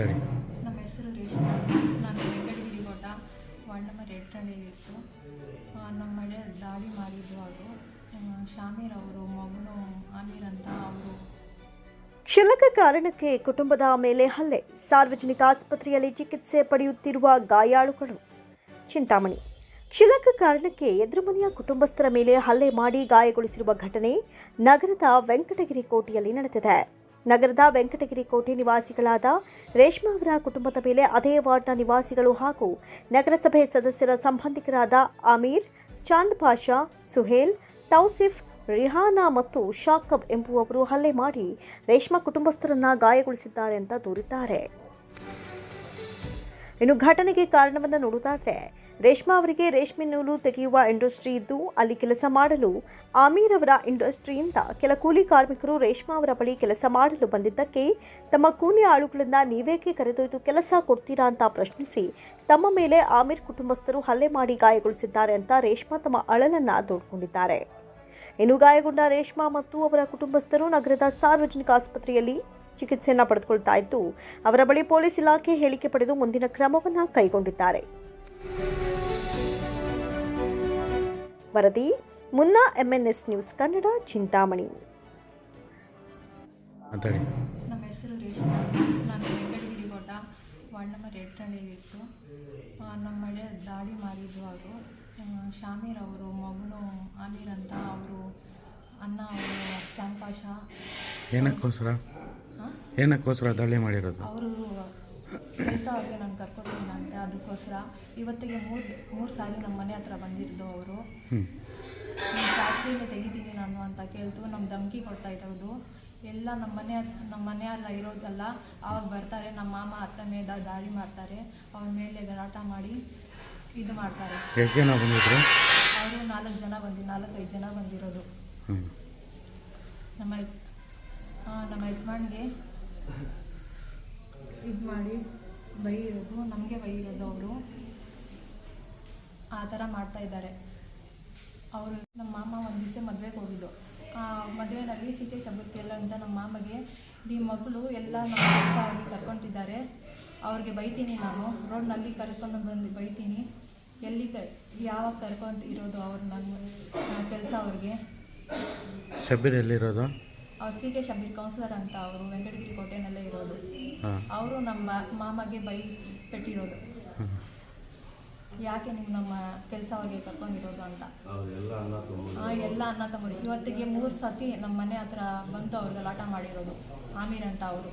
ನಾನು ವೆಂಕಟಗಿರಿ ಕೊಟ್ಟ ward number ಎಂಟರಲ್ಲಿತ್ತು ನಮ್ಮ ಮನೆ ದಾಳಿ ಮಾಡಿದ್ದು ಅವರು ಶಾಮೀರ್ ಅವರು ಮಗನು ಆಮೀರ್ ಅಂತ ಅವರು. ಕ್ಷುಲ್ಲಕ ಕಾರಣಕ್ಕೆ ಕುಟುಂಬದ ಮೇಲೆ ಹಲ್ಲೆ. ಸಾರ್ವಜನಿಕ ಆಸ್ಪತ್ರೆಯಲ್ಲಿ ಚಿಕಿತ್ಸೆ ಪಡೆಯುತ್ತಿರುವ ಗಾಯಾಳುಗಳು. ಚಿಂತಾಮಣಿ. ಕ್ಷುಲ್ಲಕ ಕಾರಣಕ್ಕೆ ಎದುರುಮನೆಯ ಕುಟುಂಬಸ್ಥರ ಮೇಲೆ ಹಲ್ಲೆ ಮಾಡಿ ಗಾಯಗೊಳಿಸಿರುವ ಘಟನೆ ನಗರದ ವೆಂಕಟಗಿರಿ ಕೋಟೆಯಲ್ಲಿ ನಡೆದಿದೆ. ನಗರದ ವೆಂಕಟಗಿರಿ ಕೋಟೆ ನಿವಾಸಿಗಳಾದ ರೇಷ್ಮಾ ಅವರ ಕುಟುಂಬದ ಮೇಲೆ ಅದೇ ವಾರ್ಡ್ನ ನಿವಾಸಿಗಳು ಹಾಗೂ ನಗರಸಭೆ ಸದಸ್ಯರ ಸಂಬಂಧಿಕರಾದ ಅಮೀರ್, ಚಾಂದ್ ಪಾಷಾ, ಸುಹೇಲ್, ತೌಸಿಫ್, ರಿಹಾನಾ ಮತ್ತು ಶಾಕಬ್ ಎಂಬುವವರು ಹಲ್ಲೆ ಮಾಡಿ ರೇಷ್ಮಾ ಕುಟುಂಬಸ್ಥರನ್ನ ಗಾಯಗೊಳಿಸಿದ್ದಾರೆ ಅಂತ ದೂರಿದ್ದಾರೆ. ಇನ್ನು ಘಟನೆಗೆ ಕಾರಣವನ್ನು ನೋಡುವುದಾದ್ರೆ ರೇಷ್ಮಾ ಅವರಿಗೆ ರೇಷ್ಮೆ ನೂಲು ತೆಗೆಯುವ ಇಂಡಸ್ಟ್ರಿ ಇದ್ದು ಅಲ್ಲಿ ಕೆಲಸ ಮಾಡಲು ಆಮೀರ್ ಅವರ ಇಂಡಸ್ಟ್ರಿಯಿಂದ ಕೆಲ ಕೂಲಿ ಕಾರ್ಮಿಕರು ರೇಷ್ಮಾ ಅವರ ಬಳಿ ಕೆಲಸ ಮಾಡಲು ಬಂದಿದ್ದಕ್ಕೆ ತಮ್ಮ ಕೂಲಿ ಆಳುಗಳನ್ನು ನೀವೇಕೆ ಕರೆದೊಯ್ದು ಕೆಲಸ ಕೊಡ್ತೀರಾ ಅಂತ ಪ್ರಶ್ನಿಸಿ ತಮ್ಮ ಮೇಲೆ ಆಮೀರ್ ಕುಟುಂಬಸ್ಥರು ಹಲ್ಲೆ ಮಾಡಿ ಗಾಯಗೊಳಿಸಿದ್ದಾರೆ ಅಂತ ರೇಷ್ಮಾ ತಮ್ಮ ಅಳಲನ್ನ ತೋಡ್ಕೊಂಡಿದ್ದಾರೆ ಇನ್ನು ಗಾಯಗೊಂಡ ರೇಷ್ಮಾ ಮತ್ತು ಅವರ ಕುಟುಂಬಸ್ಥರು ನಗರದ ಸಾರ್ವಜನಿಕ ಆಸ್ಪತ್ರೆಯಲ್ಲಿ ಚಿಕಿತ್ಸೆಯನ್ನು ಪಡೆದುಕೊಳ್ತಾ ಇದ್ದು ಅವರ ಬಳಿ ಪೊಲೀಸ್ ಇಲಾಖೆ ಹೇಳಿಕೆ ಪಡೆದು ಮುಂದಿನ ಕ್ರಮವನ್ನು ಕೈಗೊಂಡಿದ್ದಾರೆ. ವರದಿ ಮುನ್ನಾ ಎಂಎನ್ಎಸ್ ನ್ಯೂಸ್ ಕನ್ನಡ ಚಿಂತಾಮಣಿ. ನಮ್ಮ ಹೆಸರು ರೇಷ್ಮ. ನಾನು ವೆಂಕಟಗಿರಿ ಕೊಟ್ಟ ವಾರ್ಡ್ ನಂಬರ್ ಎಂಟರಲ್ಲಿತ್ತು ನಮ್ಮ ಮಳೆ ದಾಳಿ ಮಾಡಿದ್ದು ಅವರು ಶಾಮೀರ್ ಅವರು ಮಗನು ಆಮೀರ್ ಅಂತ ಅವರು ಅನ್ನ ಅವರು ಚಾಂಪಾಷ ಏನಕ್ಕೋಸ್ಕರ? ಹಾಂ ಏನಕ್ಕೋಸ್ಕರ ದಾಳಿ ಮಾಡಿರೋದು? ಅವರು ಕೆಲಸ ಅವ್ರಿಗೆ ನಾನು ಕರ್ಕೊಟ್ಟಿಲ್ಲ ಅಂತ ಅದಕ್ಕೋಸ್ಕರ. ಇವತ್ತಿಗೆ ಮೂರು ಮೂರು ಸಾರಿ ನಮ್ಮ ಮನೆ ಹತ್ರ ಬಂದಿದ್ದು ಅವರು ಫ್ಯಾಕ್ಟ್ರಿಯಿಂದ ತೆಗಿತೀನಿ ನಾನು ಅಂತ ಕೇಳ್ತು ನಮ್ಮ ಧಮ್ಕಿ ಕೊಡ್ತಾ ಇರೋದು ಎಲ್ಲ ನಮ್ಮ ಮನೆ ನಮ್ಮ ಮನೆ ಅಲ್ಲ ಇರೋದಲ್ಲ ಅವಾಗ ಬರ್ತಾರೆ ನಮ್ಮ ಮಾಮ ಅತ್ತ ಮೇಲೆ ದಾಳಿ ಮಾಡ್ತಾರೆ. ಅವ್ರ ಮೇಲೆ ಗಲಾಟ ಮಾಡಿ ಇದು ಮಾಡ್ತಾರೆ. ಎಷ್ಟು ಜನ ಬಂದಿದ್ರು? ಅವರು ನಾಲ್ಕು ಜನ ಬಂದಿ ನಾಲ್ಕೈದು ಜನ ಬಂದಿರೋದು. ನಮ್ಮ ನಮ್ಮ ಯಜಮಾನ್ಗೆ ಇದು ಮಾಡಿ ಬೈಯಿರೋದು ನಮಗೆ ಬೈಯಿರೋದು ಅವರು. ಆ ಥರ ಮಾಡ್ತಾ ಇದ್ದಾರೆ. ಅವರು ನಮ್ಮ ಮಾಮ ಒಂದು ದಿವಸ ಮದುವೆಗೆ ಹೋಗಿದ್ದು. ಆ ಮದುವೆನಲ್ಲಿ ಸೀತೆ ಶಬ್ದಕ್ಕೆಲ್ಲ ಅಂತ ನಮ್ಮ ಮಾಮಗೆ ನಿಮ್ಮ ಮಗಳು ಎಲ್ಲ ನಮ್ಮ ಕೆಲಸ ಆಗಿ ಕರ್ಕೊತಿದ್ದಾರೆ. ಅವ್ರಿಗೆ ಬೈತೀನಿ ನಾನು. ರೋಡ್ನಲ್ಲಿ ಕರ್ಕೊಂಡು ಬಂದು ಬೈತೀನಿ. ಎಲ್ಲಿ ಕ ಯಾವಾಗ ಕರ್ಕೊಂತ ಇರೋದು ಅವ್ರು ನನ್ನ ಕೆಲಸ ಅವ್ರಿಗೆ. ಶಬೀರ್ ಎಲ್ಲಿರೋದು? ಅವ್ರು ಸಿ ಕೆ ಶಬೀರ್ ಕೌನ್ಸಿಲರ್ ಅಂತ ಅವರು ವೆಂಕಟಗಿರಿ ಕೋಟೆನಲ್ಲೇ ಇರೋದು. ಅವರು ನಮ್ಮ ಮಾಮಗೆ ಬೈ ಪೆಟ್ಟಿರೋದು. ಯಾಕೆ ನೀವು ನಮ್ಮ ಕೆಲಸ ಅವ್ರಿಗೆ ಕರ್ಕೊಂಡಿರೋದು ಅಂತ? ಎಲ್ಲ ಅನ್ನ ತಮ್ಮರು ಇವತ್ತಿಗೆ ಮೂರು ಸತಿ ನಮ್ಮ ಮನೆ ಹತ್ರ ಬಂತು ಅವ್ರು ಗಲಾಟ ಮಾಡಿರೋದು. ಆಮೀರ್ ಅಂತ ಅವರು.